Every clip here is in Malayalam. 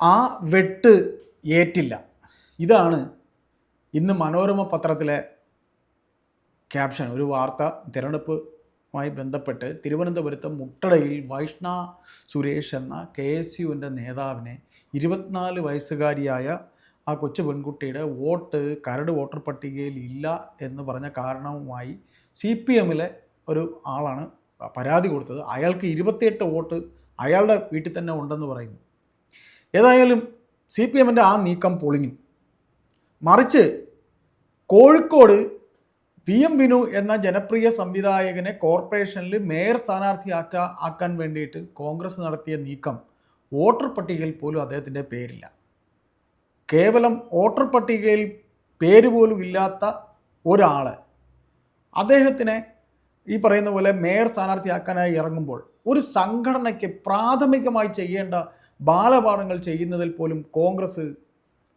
ആ വെട്ട് ഏറ്റില്ല. ഇതാണ് ഇന്ന് മനോരമ പത്രത്തിലെ ക്യാപ്ഷൻ. ഒരു വാർത്ത തിരഞ്ഞെടുപ്പുമായി ബന്ധപ്പെട്ട് തിരുവനന്തപുരത്ത് മുട്ടടയിൽ വൈഷ്ണ സുരേഷ് എന്ന കെ എസ് യുവിന്റെ നേതാവിനെ ഇരുപത്തിനാല് വയസ്സുകാരിയായ ആ കൊച്ചു പെൺകുട്ടിയുടെ വോട്ട് കരട് വോട്ടർ പട്ടികയിൽ ഇല്ല എന്ന് പറഞ്ഞ കാരണവുമായി സി പി എമ്മിലെ ഒരു ആളാണ് പരാതി കൊടുത്തത്. അയാൾക്ക് ഇരുപത്തിയെട്ട് വോട്ട് അയാളുടെ വീട്ടിൽ തന്നെ ഉണ്ടെന്ന് പറയുന്നു. ഏതായാലും സി പി എമ്മിന്റെ ആ നീക്കം പൊളിഞ്ഞു. മറിച്ച് കോഴിക്കോട് പി എം വിനു എന്ന ജനപ്രിയ സംവിധായകനെ കോർപ്പറേഷനിൽ മേയർ സ്ഥാനാർത്ഥിയാക്കാ ആക്കാൻ വേണ്ടിയിട്ട് കോൺഗ്രസ് നടത്തിയ നീക്കം വോട്ടർ പട്ടികയിൽ പോലും അദ്ദേഹത്തിന്റെ പേരില്ല. കേവലം വോട്ടർ പട്ടികയിൽ പേര് പോലും ഇല്ലാത്ത ഒരാൾ അദ്ദേഹത്തിനെ ഈ പറയുന്ന പോലെ മേയർ സ്ഥാനാർത്ഥിയാക്കാനായി ഇറങ്ങുമ്പോൾ ഒരു സംഘടനയ്ക്ക് പ്രാഥമികമായി ചെയ്യേണ്ട ബാലപാഠങ്ങൾ ചെയ്യുന്നതിൽ പോലും കോൺഗ്രസ്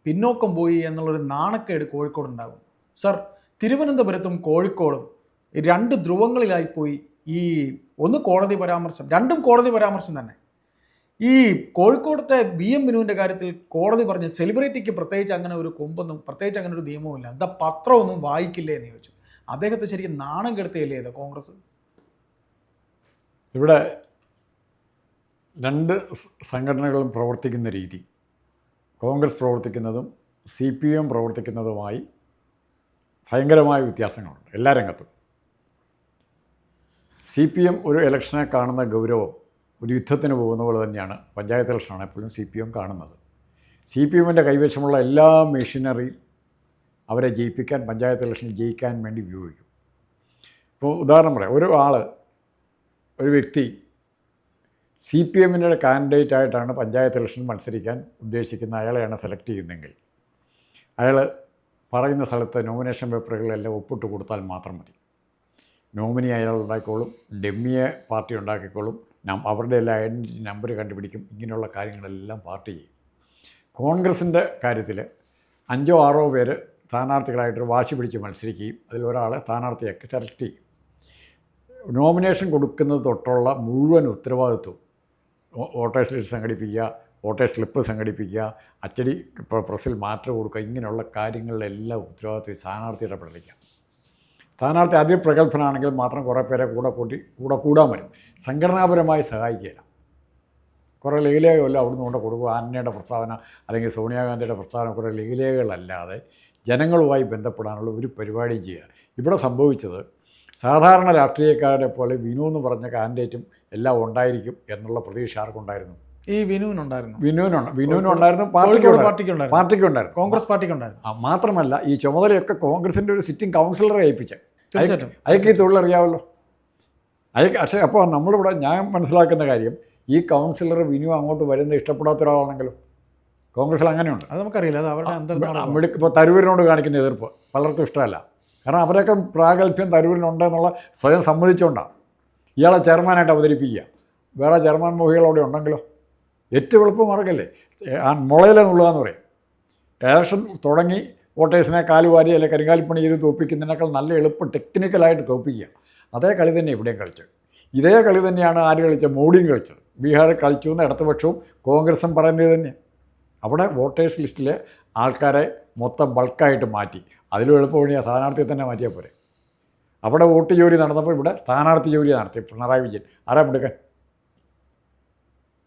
പിന്നോക്കം പോയി എന്നുള്ളൊരു നാണക്കേട് കോഴിക്കോടുണ്ടാകും. സർ തിരുവനന്തപുരത്തും കോഴിക്കോടും രണ്ട് ധ്രുവങ്ങളിലായി പോയി ഈ ഒന്ന് കോടതി പരാമർശം രണ്ടും കോടതി പരാമർശം തന്നെ. ഈ കോഴിക്കോടത്തെ ബി എം ബിനുവിന്റെ കാര്യത്തിൽ കോടതി പറഞ്ഞ് സെലിബ്രിറ്റിക്ക് പ്രത്യേകിച്ച് അങ്ങനെ ഒരു കൊമ്പൊന്നും പ്രത്യേകിച്ച് അങ്ങനെ ഒരു നിയമവുമില്ല. എന്താ പത്രമൊന്നും വായിക്കില്ലേ എന്ന് ചോദിച്ചു. അദ്ദേഹത്തെ ശരിക്കും നാണം കെടുത്തിയല്ലേ ഇത് കോൺഗ്രസ്? ഇവിടെ രണ്ട് സംഘടനകളും പ്രവർത്തിക്കുന്ന രീതി. കോൺഗ്രസ് പ്രവർത്തിക്കുന്നതും സി പി എം പ്രവർത്തിക്കുന്നതുമായി ഭയങ്കരമായ വ്യത്യാസങ്ങളുണ്ട് എല്ലാ രംഗത്തും. സി പി എം ഒരു ഇലക്ഷനെ കാണുന്ന ഗൗരവം ഒരു യുദ്ധത്തിന് പോകുന്ന പോലെ തന്നെയാണ് പഞ്ചായത്ത് ഇലക്ഷനാണ് എപ്പോഴും സി പി എം കാണുന്നത്. സി പി എമ്മിന്റെ കൈവശമുള്ള എല്ലാ മെഷീനറിയും അവരെ ജയിപ്പിക്കാൻ പഞ്ചായത്ത് ഇലക്ഷനിൽ ജയിക്കാൻ വേണ്ടി ഉപയോഗിക്കും. ഇപ്പോൾ ഉദാഹരണം പറയാം ഒരു ആൾ ഒരു വ്യക്തി സി പി എമ്മിന്റെ കാൻഡിഡേറ്റ് ആയിട്ടാണ് പഞ്ചായത്ത് ഇലക്ഷൻ മത്സരിക്കാൻ ഉദ്ദേശിക്കുന്ന അയാളെയാണ് സെലക്ട് ചെയ്യുന്നതെങ്കിൽ. അയാൾ പറയുന്ന സ്ഥലത്ത് നോമിനേഷൻ പേപ്പറുകളെല്ലാം ഒപ്പിട്ട് കൊടുത്താൽ മാത്രം മതി. നോമിനി അയാൾ ഉണ്ടാക്കിക്കോളും ഡെമ്മിയെ പാർട്ടി ഉണ്ടാക്കിക്കോളും അവരുടെ എല്ലാ ഐഡന്റിറ്റി നമ്പർ കണ്ടുപിടിക്കും ഇങ്ങനെയുള്ള കാര്യങ്ങളെല്ലാം പാർട്ടി ചെയ്യും. കോൺഗ്രസിന്റെ കാര്യത്തിൽ അഞ്ചോ ആറോ പേര് സ്ഥാനാർത്ഥികളായിട്ട് വാശി പിടിച്ച് മത്സരിക്കുകയും ഒരാളെ സ്ഥാനാർത്ഥിയാക്കി സെലക്ട് ചെയ്യും. നോമിനേഷൻ കൊടുക്കുന്നത് തൊട്ടുള്ള മുഴുവൻ ഉത്തരവാദിത്വവും വോ- വോട്ടേഴ്സ് ലിസ്റ്റ് സംഘടിപ്പിക്കുക വോട്ടേഴ്സ് സ്ലിപ്പ് സംഘടിപ്പിക്കുക അച്ചടി പ്ര- പ്രസ്സിൽ മാറ്റം കൊടുക്കുക ഇങ്ങനെയുള്ള കാര്യങ്ങളിലെല്ലാം ഉത്തരവാദിത്വം സ്ഥാനാർത്ഥിയുടെ പിടിക്കാം സ്ഥാനാർത്ഥി അതിപ്രഗത്ഭനാണെങ്കിൽ മാത്രം കുറേ പേരെ കൂടെ കൂട്ടി കൂടെ കൂടാൻ വരും സംഘടനാപരമായി സഹായിക്കുകയില്ല. കുറേ ലഘുലേഖമല്ല അവിടുന്ന് കൊണ്ട് കൊടുക്കുക. ആന്റണിയുടെ പ്രസ്താവന അല്ലെങ്കിൽ സോണിയാഗാന്ധിയുടെ പ്രസ്താവന കുറേ ലീലകളല്ലാതെ ജനങ്ങളുമായി ബന്ധപ്പെടാനുള്ള ഒരു പരിപാടിയും ചെയ്യുക. ഇവിടെ സംഭവിച്ചത് സാധാരണ രാഷ്ട്രീയക്കാരെ പോലെ വിനു എന്ന് പറഞ്ഞ കാൻഡിഡേറ്റും എല്ലാം ഉണ്ടായിരിക്കും എന്നുള്ള പ്രതീക്ഷ ആർക്കുണ്ടായിരുന്നു? ഈ വിനുവിനുണ്ടായിരുന്നു. വിനുവിനുണ്ട്. വിനുവിനുണ്ടായിരുന്നു പാർട്ടിക്ക് പാർട്ടിക്കുണ്ടായിരുന്നു. പാർട്ടിക്കുണ്ടായിരുന്നു. കോൺഗ്രസ് പാർട്ടിക്കുണ്ടായിരുന്നു. ആ, മാത്രമല്ല ഈ ചുമതലയൊക്കെ കോൺഗ്രസിന്റെ ഒരു സിറ്റിംഗ് കൗൺസിലറെ ഏൽപ്പിച്ച്. തീർച്ചയായിട്ടും. അയക്ക് ഈ തൊഴിലറിയാമല്ലോ അയക്ക് പക്ഷേ അപ്പോൾ നമ്മളിവിടെ ഞാൻ മനസ്സിലാക്കുന്ന കാര്യം ഈ കൗൺസിലർ വിനു അങ്ങോട്ട് വരുന്നത് ഇഷ്ടപ്പെടാത്ത ഒരാളാണെങ്കിലും കോൺഗ്രസ്സിൽ അങ്ങനെയുണ്ട്. അത് നമുക്കറിയില്ല അത് അവരുടെ മിടുക്ക് ഇപ്പോൾ തരൂരിനോട് കാണിക്കുന്ന എതിർപ്പ് പലർക്കും ഇഷ്ടമല്ല. കാരണം അവരൊക്കെ പ്രാഗൽഭ്യം തരൂരിനുണ്ട് എന്നുള്ള സ്വയം സമ്മതിച്ചുകൊണ്ടാണ്. ഇയാളെ ചെയർമാനായിട്ട് അവതരിപ്പിക്കുക. വേറെ ചെയർമാൻ മോഹികൾ അവിടെ ഉണ്ടെങ്കിലോ? ഏറ്റവും എളുപ്പം മാർഗമല്ലേ ആ മുളയിലെന്നുള്ളതെന്ന് പറയും. ഇലക്ഷൻ തുടങ്ങി വോട്ടേഴ്സിനെ കാലുവാരി അല്ലെങ്കിൽ കരിങ്കാലിപ്പണി ചെയ്ത് തോപ്പിക്കുന്നതിനേക്കാൾ നല്ല എളുപ്പം ടെക്നിക്കലായിട്ട് തോപ്പിക്കുക. അതേ കളി തന്നെ ഇവിടെയും കളിച്ചു. ഇതേ കളി തന്നെയാണ് ആര് കളിച്ചത് മോഡിയും കളിച്ചത്. ബീഹാറിൽ കളിച്ചു എന്ന് ഇടതുപക്ഷവും കോൺഗ്രസും പറയുന്നത് തന്നെ അവിടെ വോട്ടേഴ്സ് ലിസ്റ്റിലെ ആൾക്കാരെ മൊത്തം ബൾക്കായിട്ട് മാറ്റി. അതിലും എളുപ്പവഴിയാണ് സ്ഥാനാർത്ഥിയെ തന്നെ മാറ്റിയാൽ പോരെ. അവിടെ വോട്ട് ജോലി നടന്നപ്പോൾ ഇവിടെ സ്ഥാനാർത്ഥി ജോലി നടത്തി. പിണറായി വിജയൻ. ആരാ മിടുക്കൻ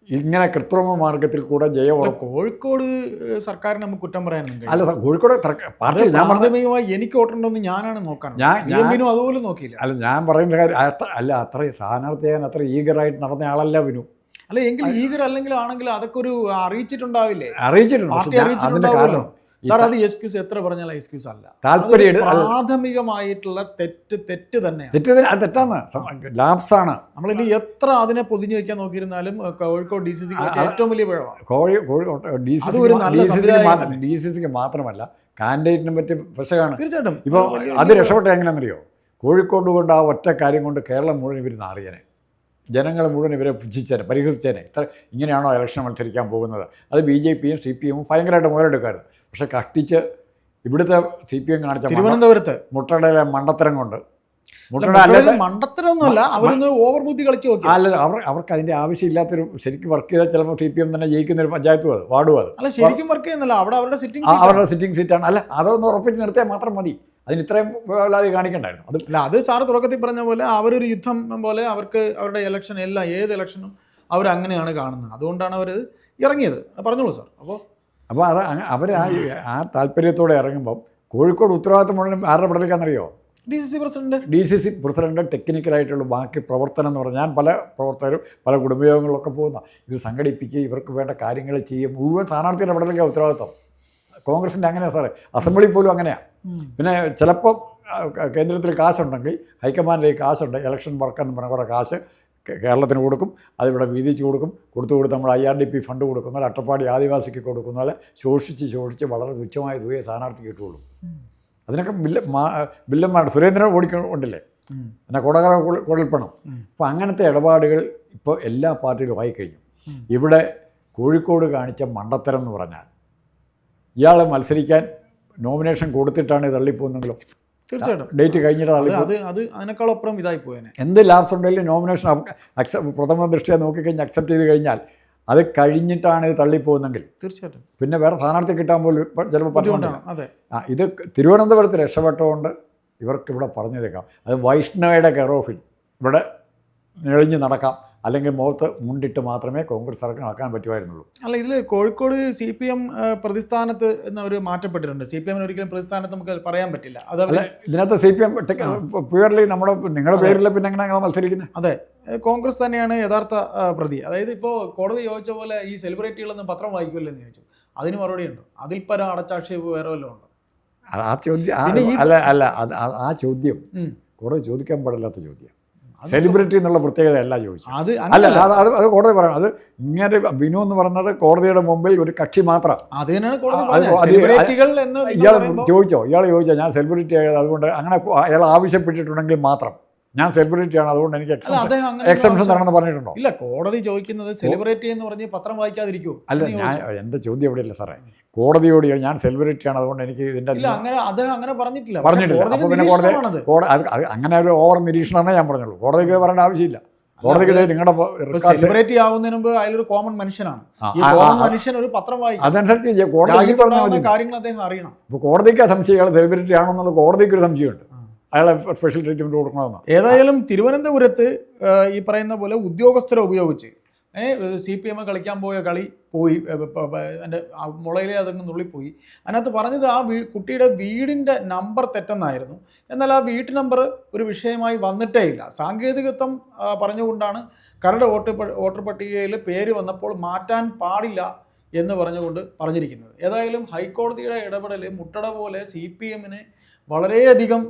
ഇങ്ങനെ കൃത്രിമ മാർഗത്തിൽ കൂടെ ജയ കോഴിക്കോട് സർക്കാർ സർക്കാരിന് നമുക്ക് കുറ്റം പറയാനുണ്ട് അല്ല കോഴിക്കോട് പാർട്ടി ഞാൻ പ്രാഥമികമായി എനിക്ക് വോട്ടുണ്ടോന്ന് ഞാനാണ് നോക്കാൻ ഞാൻ- വിനു അതുപോലെ നോക്കിയില്ല. അല്ല ഞാൻ പറയുന്ന കാര്യം അത്ര അല്ല അത്ര സ്ഥാനാർത്ഥിയാൻ അത്ര ഈഗറായിട്ട് നടന്ന ആളല്ല വിനു. അല്ല എങ്കിൽ ഈഗർ അല്ലെങ്കിൽ ആണെങ്കിൽ അതൊക്കെ ഒരു അറിയിച്ചിട്ടുണ്ടാവില്ലേ? അറിയിച്ചിട്ടുണ്ട്. അറിയിച്ചിട്ടുണ്ടാവുമല്ലോ. കാരണം സാർ അത് എക്സ്ക്യൂസ് എത്ര പറഞ്ഞാലും എക്സ്ക്യൂസ് അല്ല. താല്പര്യം. പ്രാഥമികമായിട്ടുള്ള തെറ്റ് തെറ്റ് തന്നെയാണ്. തെറ്റ് തെറ്റാണ് ലാപ്സാണ്. നമ്മളിനി എത്ര അതിനെ പൊതിഞ്ഞു വെക്കാൻ നോക്കിയിരുന്നാലും കോഴിക്കോട് ഡി സി സി. ഏറ്റവും വലിയ പിഴവാണ് ഡി സി ഡി സി സിക്ക് മാത്രം ഡി സി സിക്ക് മാത്രമല്ല കാൻഡിഡേറ്റിനെ പറ്റി പ്രശ്നമാണ്. തീർച്ചയായിട്ടും. ഇപ്പോൾ അത് രക്ഷപ്പെട്ട എങ്ങനെയാണെന്നറിയോ? കോഴിക്കോട് കൊണ്ട് ആ ഒറ്റ കാര്യം കൊണ്ട് കേരളം മുഴുവൻ ഇവർ നാറിയനെ. ജനങ്ങൾ മുഴുവൻ ഇവരെ പുച്ഛിച്ചേനെ പരിഹസിച്ചേനെ. ഇത്ര ഇങ്ങനെയാണോ ഇലക്ഷൻ മത്സരിക്കാൻ പോകുന്നത്? അത് ബി ജെ പിയും സി പി എമ്മും ഭയങ്കരമായിട്ട് മുതലെടുക്കാറ് പക്ഷേ കഷ്ടിച്ച് ഇവിടുത്തെ സി പി എം കാണിച്ച തിരുവനന്തപുരത്ത്. മുട്ടടയിലെ മണ്ടത്തരം കൊണ്ട്. മണ്ടത്തരമൊന്നുമല്ല അവരൊന്ന് ഓവർ ബുദ്ധി കളിച്ച് നോക്കി. അല്ല അവർ അവർക്ക് അതിന്റെ ആവശ്യമില്ലാത്തൊരു ശരിക്കും വർക്ക് ചെയ്താൽ ചിലപ്പോൾ സി പി എം തന്നെ ജയിക്കുന്ന ഒരു പഞ്ചായത്തും അത് വാർഡും അത്. അല്ല ശരിക്കും വർക്ക് ചെയ്യുന്നില്ല അവിടെ അവരുടെ സിറ്റിംഗ് അവരുടെ സിറ്റിംഗ് സീറ്റാണ് അല്ല അതൊന്ന് ഉറപ്പിച്ച് നിർത്തിയാൽ മാത്രം മതി. അതിന് ഇത്രയും വേവലാതി കാണിക്കണ്ടായിരുന്നു. അത് അല്ല അത് സാറ് തുടക്കത്തിൽ പറഞ്ഞ പോലെ അവരൊരു യുദ്ധം പോലെ അവർക്ക് അവരുടെ ഇലക്ഷൻ എല്ലാം ഏത് ഇലക്ഷനും അവർ അങ്ങനെയാണ് കാണുന്നത്. അതുകൊണ്ടാണ് അവർ ഇറങ്ങിയത്. പറഞ്ഞോളൂ സാർ. അപ്പോൾ അപ്പോൾ അത് അവർ ആ ആ താല്പര്യത്തോടെ ഇറങ്ങുമ്പം കോഴിക്കോട് ഉത്തരവാദിത്തം മുഴുവൻ ആരുടെ പടലേക്കാണെന്നറിയോ? D C C president D C C president ടെക്നിക്കലായിട്ടുള്ള ബാക്കി പ്രവർത്തനം എന്ന് പറഞ്ഞാൽ ഞാൻ പല പ്രവർത്തകരും പല കുടുംബയോഗങ്ങളിലൊക്കെ പോകുന്ന ഇത് സംഘടിപ്പിക്കുക ഇവർക്ക് വേണ്ട കാര്യങ്ങൾ ചെയ്യുക മുഴുവൻ സ്ഥാനാർത്ഥിയുടെ പടലേക്കാണ് ഉത്തരവാദിത്തം കോൺഗ്രസിന്റെ അങ്ങനെയാണ് സാറേ. അസംബ്ലി പോലും അങ്ങനെയാണ് പിന്നെ ചിലപ്പോൾ കേന്ദ്രത്തിൽ കാശുണ്ടെങ്കിൽ ഹൈക്കമാൻഡിൽ കാശുണ്ട്. ഇലക്ഷൻ വർക്ക് എന്ന് പറഞ്ഞ കുറേ കാശ് കേരളത്തിന് കൊടുക്കും. അതിവിടെ വീതിച്ച് കൊടുക്കും. കൊടുത്തു കൊടുത്ത് നമ്മൾ I R D P fund കൊടുക്കുന്ന അട്ടപ്പാടി ആദിവാസിക്ക് കൊടുക്കുന്ന പോലെ ശോഷിച്ച് ശോഷിച്ച് വളരെ തുച്ഛമായ തുകയെ സ്ഥാനാർത്ഥിക്ക് കിട്ടുള്ളൂ അതിനൊക്കെ ബില്ല മാ ബില്ലന്മാരുടെ സുരേന്ദ്രൻ ഓടിക്കൊണ്ടില്ലേ? പിന്നെ കൊടകര കുഴൽപ്പണം. അപ്പോൾ അങ്ങനത്തെ ഇടപാടുകൾ ഇപ്പോൾ എല്ലാ പാർട്ടിയിലും ആയിക്കഴിഞ്ഞു. ഇവിടെ കോഴിക്കോട് കാണിച്ച മണ്ടത്തരം എന്ന് പറഞ്ഞാൽ ഇയാൾ മത്സരിക്കാൻ നോമിനേഷൻ കൊടുത്തിട്ടാണ് തള്ളിപ്പോകുന്നെങ്കിലും തീർച്ചയായിട്ടും. ഡേറ്റ് കഴിഞ്ഞിട്ട് അത് അത് അത് അതിനേക്കാളപ്പുറം ഇതായി പോയേനെ. എന്ത് ലാബ്സ് ഉണ്ടെങ്കിലും നോമിനേഷൻ അക്സെപ്റ്റ് പ്രഥമ ദൃഷ്ടിയെ നോക്കിക്കഴിഞ്ഞ് അക്സെപ്റ്റ് ചെയ്ത് കഴിഞ്ഞാൽ അത് കഴിഞ്ഞിട്ടാണ് ഇത് തള്ളിപ്പോകുന്നെങ്കിൽ തീർച്ചയായിട്ടും. പിന്നെ വേറെ സ്ഥാനാർത്ഥി കിട്ടാൻ പോലും ചിലപ്പോൾ പറഞ്ഞുകൊണ്ടാണ് അതെ. ആ ഇത് തിരുവനന്തപുരത്ത് രക്ഷപ്പെട്ടുകൊണ്ട് ഇവർക്ക് ഇവിടെ പറഞ്ഞതേക്കാം അത് വൈഷ്ണവയുടെ കെയർ ഓഫിൽ ഇവിടെ ഞെളിഞ്ഞ് നടക്കാം. അല്ലെങ്കിൽ മുഖത്ത് മുണ്ടിട്ട് മാത്രമേ കോൺഗ്രസ് സർക്കാർ നടക്കാൻ പറ്റുമായിരുന്നുള്ളൂ. അല്ല ഇതിൽ കോഴിക്കോട് സി പി എം പ്രതിസ്ഥാനത്ത് എന്നവർ മാറ്റപ്പെട്ടിട്ടുണ്ട്. സി പി എമ്മിന് ഒരിക്കലും പ്രതിസ്ഥാനത്ത് നമുക്ക് പറയാൻ പറ്റില്ല. അത് അവർ അല്ല ഇതിനകത്ത് സി പി എം പ്യുവർലി നമ്മുടെ നിങ്ങളുടെ പേരിൽ പിന്നെ എങ്ങനെ ഞങ്ങൾ മത്സരിക്കുന്നത് അതെ. കോൺഗ്രസ് തന്നെയാണ് യഥാർത്ഥ പ്രതി. അതായത് ഇപ്പോൾ കോടതി ചോദിച്ച പോലെ ഈ സെലിബ്രിറ്റികളൊന്നും പത്രം വായിക്കുമല്ലോ എന്ന് ചോദിച്ചു. അതിന് മറുപടി ഉണ്ട്? അതിൽ പര അടച്ചാക്ഷേപ് വേറെ വല്ലതും ഉണ്ടോ? ആ ചോദ്യം അല്ല അല്ല ആ- ചോദ്യം. കോടതി ചോദിക്കാൻ പാടില്ലാത്ത ചോദ്യം. സെലിബ്രിറ്റി എന്നുള്ള പ്രത്യേകതയല്ല ചോദിച്ചു അത് അല്ല അത് അത് കോടതി പറയണം. അത് ഇങ്ങനെ ബിനു എന്ന് പറഞ്ഞത് കോടതിയുടെ മുമ്പിൽ ഒരു കക്ഷി മാത്രം. ഇയാൾ ചോദിച്ചോ? ഇയാൾ ചോദിച്ചോ ഞാൻ സെലിബ്രിറ്റി ആയത് അതുകൊണ്ട് അങ്ങനെ അയാൾ ആവശ്യപ്പെട്ടിട്ടുണ്ടെങ്കിൽ മാത്രം. ഞാൻ സെലിബ്രിറ്റി ആണ് അതുകൊണ്ട് എനിക്ക് എക്സംഷൻ തരണമെന്ന് പറഞ്ഞിട്ടുണ്ടോ? ഇല്ല കോടതി ചോദിക്കുന്നത് സെലിബ്രിറ്റി എന്ന് പറഞ്ഞ് പത്രം വായിക്കാതിരിക്കുമോ അല്ല ഞാൻ എന്റെ എന്റെ ചോദ്യം എവിടെയല്ല സാറേ. കോടതിയോട് ഞാൻ സെലിബ്രിറ്റിയാണ് അതുകൊണ്ട് എനിക്ക് ഇതിന്റെ അങ്ങനെ അദ്ദേഹം അങ്ങനെ പറഞ്ഞിട്ടില്ല. പറഞ്ഞിട്ടില്ല. അപ്പോൾ പിന്നെ കോടതി- അങ്ങനെ ഒരു ഓവർ നിരീക്ഷണമെന്നേ ഞാൻ പറഞ്ഞുള്ളൂ. കോടതിക്ക് പറയേണ്ട ആവശ്യമില്ല. കോടതിക്ക് നിങ്ങളുടെ സെലിബ്രിറ്റി ആവുന്നതിന് മുമ്പ് അതിലൊരു കോമൺ മനുഷ്യനാണ്. മനുഷ്യൻ ഒരു പത്രം വായിക്കും. അതനുസരിച്ച് കോടതി കോടതിക്ക് പറഞ്ഞാൽ കാര്യങ്ങൾ അദ്ദേഹം അറിയണം. ഇപ്പോൾ കോടതിക്ക് സംശയം അയാൾ സെലിബ്രിറ്റി ആണെന്നുള്ള കോടതിക്ക് ഒരു സംശയമുണ്ട്. അയാളെ സ്പെഷ്യൽ ട്രീറ്റ്മെന്റ് കൊടുക്കണമെന്ന്. ഏതായാലും തിരുവനന്തപുരത്ത് ഈ പറയുന്ന പോലെ ഉദ്യോഗസ്ഥരെ ഉപയോഗിച്ച് സി പി എം കളിക്കാൻ പോയ കളി പോയി. എന്റെ മുളയിലെ അതങ്ങ് നുള്ളിപ്പോയി. അതിനകത്ത് പറഞ്ഞത് ആ വീ കുട്ടിയുടെ വീടിന്റെ നമ്പർ തെറ്റെന്നായിരുന്നു. എന്നാൽ ആ വീട്ടു നമ്പർ ഒരു വിഷയമായി വന്നിട്ടേ ഇല്ല സാങ്കേതികത്വം പറഞ്ഞുകൊണ്ടാണ് കരട് വോട്ട് വോട്ടർ പട്ടികയിൽ പേര് വന്നപ്പോൾ മാറ്റാൻ പാടില്ല എന്ന് പറഞ്ഞുകൊണ്ട് പറഞ്ഞിരിക്കുന്നത്. ഏതായാലും ഹൈക്കോടതിയുടെ ഇടപെടൽ മുട്ടട പോലെ സി പി എമ്മിന് വളരെയധികം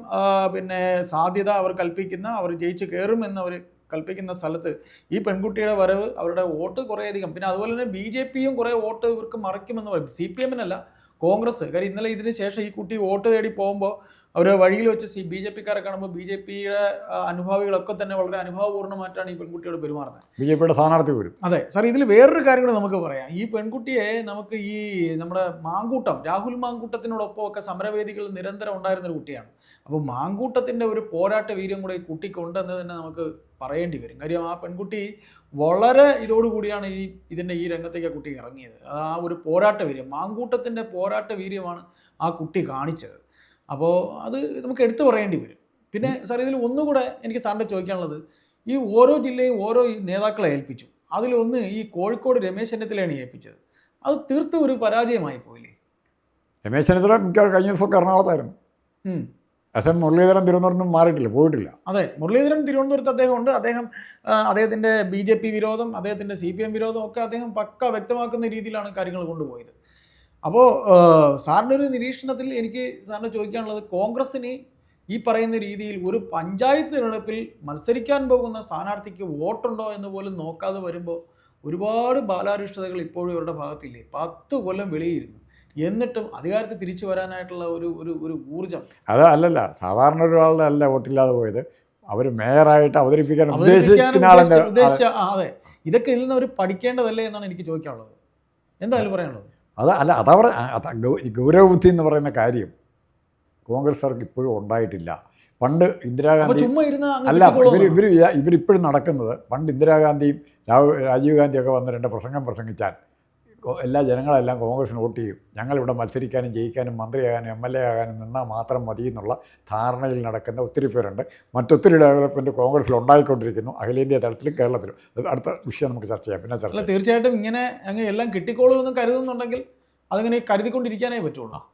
പിന്നെ സാധ്യത അവർ കൽപ്പിക്കുന്ന അവർ ജയിച്ച് കയറുമെന്ന് അവർ കൽപ്പിക്കുന്ന സ്ഥലത്ത് ഈ പെൺകുട്ടിയുടെ വരവ് അവരുടെ വോട്ട് കുറേയധികം. പിന്നെ അതുപോലെ തന്നെ ബി ജെ പിയും കുറേ വോട്ട് ഇവർക്ക് മറയ്ക്കുമെന്ന് പറയും. സി പി എമ്മിനല്ല കോൺഗ്രസ്. കാര്യം ഇന്നലെ ഇതിന് ശേഷം ഈ കുട്ടി വോട്ട് തേടി പോകുമ്പോൾ അവർ വഴിയിൽ വെച്ച് സി ബി ജെ പിക്കാരെ കാണുമ്പോൾ ബി ജെ പിയുടെ അനുഭാവികളൊക്കെ തന്നെ വളരെ അനുഭാവപൂർണമായിട്ടാണ് ഈ പെൺകുട്ടിയോട് പെരുമാറുന്നത്. ബി ജെ പിയുടെ സ്ഥാനാർത്ഥി വരും അതെ. സാർ ഇതിൽ വേറൊരു കാര്യം കൂടെ നമുക്ക് പറയാം. ഈ പെൺകുട്ടിയെ നമുക്ക് ഈ നമ്മുടെ മാങ്കൂട്ടം രാഹുൽ മാങ്കൂട്ടത്തിനോടൊപ്പം ഒക്കെ സമരവേദികളിൽ നിരന്തരം ഉണ്ടായിരുന്ന ഒരു കുട്ടിയാണ്. അപ്പോൾ മാങ്കൂട്ടത്തിന്റെ ഒരു പോരാട്ട വീര്യം കൂടെ ഈ കുട്ടിക്കുണ്ടെന്ന് തന്നെ നമുക്ക് പറയേണ്ടി വരും. കാര്യം ആ പെൺകുട്ടി വളരെ ഇതോടുകൂടിയാണ് ഈ ഇതിന്റെ ഈ രംഗത്തേക്ക് ആ കുട്ടി ഇറങ്ങിയത്. ആ ഒരു പോരാട്ട വീര്യം മാങ്കൂട്ടത്തിന്റെ പോരാട്ട വീര്യമാണ് ആ കുട്ടി കാണിച്ചത്. അപ്പോൾ അത് നമുക്ക് എടുത്തു പറയേണ്ടി വരും. പിന്നെ സാർ ഇതിൽ ഒന്നുകൂടെ എനിക്ക് സാറിന്റെ ചോദിക്കാനുള്ളത്. ഈ ഓരോ ജില്ലയും ഓരോ നേതാക്കളെ ഏൽപ്പിച്ചു. അതിലൊന്ന് ഈ കോഴിക്കോട് രമേശ് ചെന്നിത്തലയാണ് ഏൽപ്പിച്ചത്. അത് തീർത്തും ഒരു പരാജയമായി പോയില്ലേ? രമേശ് ചെന്നിത്തല മിക്കവാറും കഴിഞ്ഞ ദിവസമൊക്കെ എറണാകുളത്തായിരുന്നു. എസ് എൻ മുരളീധരൻ തിരുവനന്തപുരത്തും മാറിയിട്ടില്ല പോയിട്ടില്ല. അതെ മുരളീധരൻ തിരുവനന്തപുരത്ത് അദ്ദേഹം ഉണ്ട്. അദ്ദേഹം അദ്ദേഹത്തിന്റെ ബി ജെ പി വിരോധം അദ്ദേഹത്തിന്റെ സി പി എം വിരോധം ഒക്കെ അദ്ദേഹം പക്ക വ്യക്തമാക്കുന്ന രീതിയിലാണ് കാര്യങ്ങൾ കൊണ്ടുപോയത്. അപ്പോൾ സാറിന്റെ ഒരു നിരീക്ഷണത്തിൽ എനിക്ക് സാറിന് ചോദിക്കാനുള്ളത് കോൺഗ്രസ്സിന് ഈ പറയുന്ന രീതിയിൽ ഒരു പഞ്ചായത്ത് തിരഞ്ഞെടുപ്പിൽ മത്സരിക്കാൻ പോകുന്ന സ്ഥാനാർത്ഥിക്ക് വോട്ടുണ്ടോ എന്ന് പോലും നോക്കാതെ വരുമ്പോൾ ഒരുപാട് ബാലാരിഷ്ടതകൾ ഇപ്പോഴും ഇവരുടെ ഭാഗത്തില്ലേ? പത്ത് കൊല്ലം വെളിയിരുന്നു എന്നിട്ടും അധികാരത്തിൽ തിരിച്ചു വരാനായിട്ടുള്ള ഒരു ഒരു ഒരു ഊർജം. അത് അല്ലല്ല സാധാരണ ഒരാളുടെ അല്ല വോട്ടില്ലാതെ പോയത്. അവർ മേയറായിട്ട് അവതരിപ്പിക്കാൻ ഉദ്ദേശിക്കുന്ന ഉദ്ദേശിച്ച- അതെ. ഇതൊക്കെ ഇതിൽ നിന്ന് അവർ പഠിക്കേണ്ടതല്ലേ എന്നാണ് എനിക്ക് ചോദിക്കാനുള്ളത്. എന്തായാലും പറയാനുള്ളത്? അത് അല്ല അതവർ ഗൗരവബുദ്ധി എന്ന് പറയുന്ന കാര്യം കോൺഗ്രസ്സുകാർക്ക് ഇപ്പോഴും ഉണ്ടായിട്ടില്ല. പണ്ട് ഇന്ദിരാഗാന്ധി അല്ല ഇവർ ഇവർ ഇവരിപ്പോഴും നടക്കുന്നത് പണ്ട് ഇന്ദിരാഗാന്ധിയും രാഹുൽ രാജീവ് ഗാന്ധിയൊക്കെ വന്ന് രണ്ട് പ്രസംഗം പ്രസംഗിച്ചാൽ എല്ലാ ജനങ്ങളെല്ലാം കോൺഗ്രസിന് വോട്ട് ചെയ്യും. ഞങ്ങളിവിടെ മത്സരിക്കാനും ജയിക്കാനും മന്ത്രിയാകാനും എം എൽ എ ആകാനും നിന്നാൽ മാത്രം മതി എന്നുള്ള ധാരണയിൽ നടക്കുന്ന ഒത്തിരി പേരുണ്ട്. മറ്റൊത്തിരി ഡെവലപ്മെന്റ് കോൺഗ്രസ്സിൽ ഉണ്ടായിക്കൊണ്ടിരിക്കുന്നു. അഖിലേന്ത്യാ തലത്തിലും കേരളത്തിലും. അത് അടുത്ത വിഷയം നമുക്ക് ചർച്ച ചെയ്യാം. പിന്നെ ചർച്ച തീർച്ചയായിട്ടും ഇങ്ങനെ അങ്ങ് എല്ലാം കിട്ടിക്കോളൂ എന്ന് കരുതുന്നുണ്ടെങ്കിൽ അതിങ്ങനെ കരുതിക്കൊണ്ടിരിക്കാനേ പറ്റുള്ളൂ.